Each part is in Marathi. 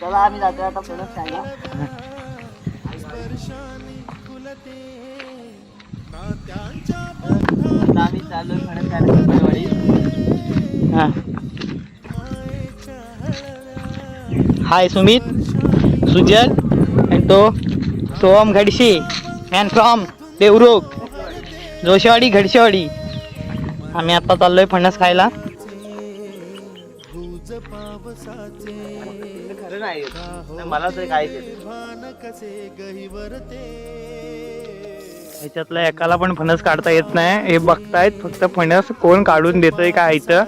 चला आम्ही जातो आता फणस खायला आम्ही हाय सुमित सुजल आणि तो सोम घडशी अँड फ्रॉम देवरुख जोशेवाडी घडशेवाडी आम्ही आता चाललोय फणस खायला खरं नाही मला तरी खायचे ह्याच्यातल्या एकाला पण फणस काढता येत नाही. हे बघतायत फक्त फणस कोण काढून देतोय का इथं?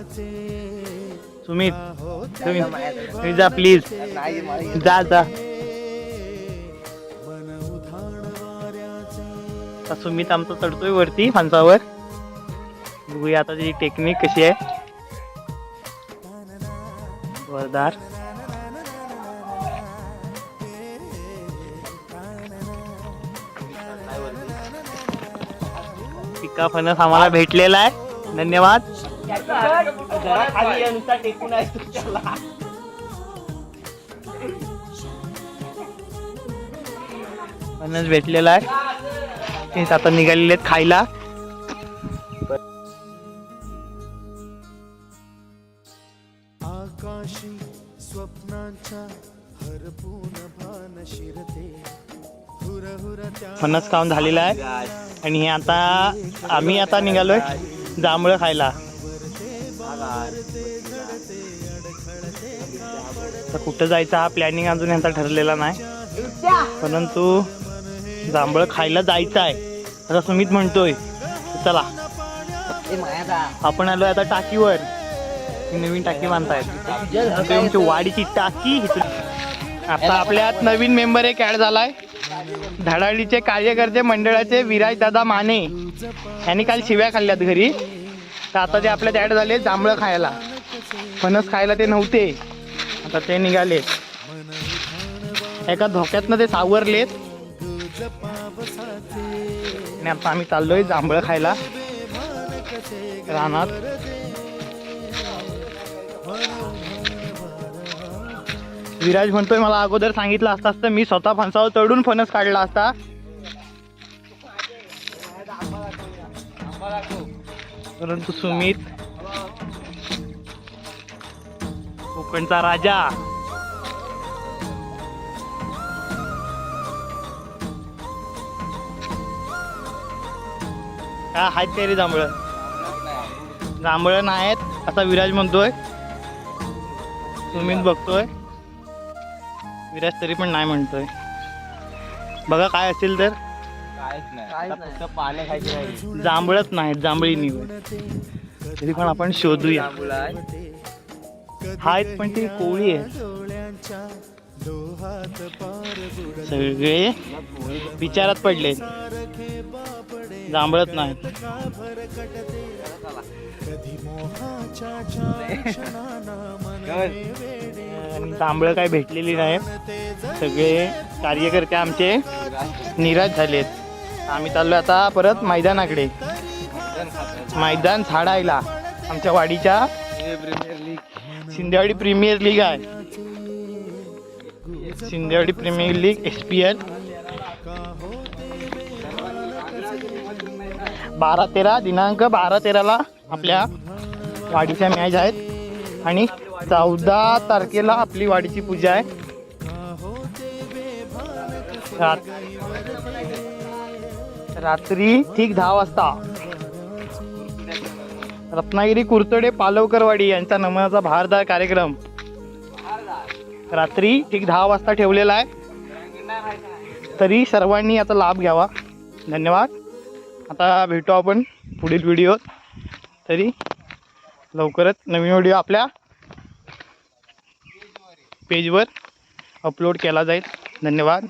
सुमित तुम्ही तुम्ही जा प्लीज. नाही मला जा जा. आता सुमित आमचा चढतोय वरती फणसावर. बघूया आता त्याची टेक्निक कशी आहे. वरदार पिका फणस आम्हाला भेटलेला आहे. धन्यवाद. टेकून आहे फणस भेटलेला आहे. तेच आता निघालेले आहेत खायला. आकाशी स्वप्नांच्या हरपून भान शिरते. हुर हुर त्या फणस खाऊन झालेला आहे. आणि हे आता आम्ही आता निघालोय जांभळं खायला. तर कुठं जायचं हा प्लॅनिंग अजून यांचा ठरलेला नाही. परंतु जांभळं खायला जायचं आहे. आता सुमित म्हणतोय चला. आपण आलोय आता टाकीवर. नवीन टाकी बांधतायत. इथे आमची वाडीची टाकी आता आपल्यात नवीन मेंबर एक ऍड झालाय. धडाडीचे कार्यकर्ते मंडळाचे विराज दादा माने यांनी काल शिव्या खाल्ल्यात घरी. तर आता ते आपल्यात ऍड झाले जांभळं खायला. फणस खायला ते नव्हते. आता ते निघाले. एका धोक्यातनं ते सावरलेत. आणि आता आम्ही चाललोय जांभळं खायला. रानात. विराज म्हणतोय मला अगोदर सांगितलं असतं असतं मी स्वतः फणसावर चढून फणस काढला असता. परंतु सुमित कोकणचा राजा. हा आहेत ते रे जांभळं? जांभळं नाहीत असा विराज म्हणतोय. सुमित बघतोय. विराज तरी पण नाही म्हणतोय. बघा काय असेल तर. काहीच नाही. आता फक्त पाने खायची राहिली. जांभळच नाहीत जांभळी निवड तरी पण आपण शोधूया. जांभूळ आहे. आहेत पण ती कोळी आहे. सगळे विचारात पडले जांभळत नाहीत. जांभळं काय? भेटलेली नाही. सगळे कार्यकर्ते आमचे निराश झालेत. आम्ही चाललो आता परत मैदानाकडे. मैदान झाडायला. आमच्या वाडीच्या शिंदेवाडी प्रीमियर लीग आहे. Shindewadi premier league S P L बारा तेरा दिनांक बारा तेराला आपल्या वाडीच्या मॅच आहेत. आणि चौदा तारखेला आपली वाडीची पूजा आहे. रात्री ठीक दहा वाजता. रत्नागिरी कुरतडे पालवकरवाडी यांचा नमनाचा भारदार कार्यक्रम. रात्री ठीक दहा वाजता ठेवलेला आहे. तरी सर्वांनी याचा लाभ घ्यावा. धन्यवाद. आता भेटू आपण पुढील व्हिडिओ तरी लवकरच नवीन व्हिडिओ आपल्या पेजवर अपलोड केला जाईल. धन्यवाद.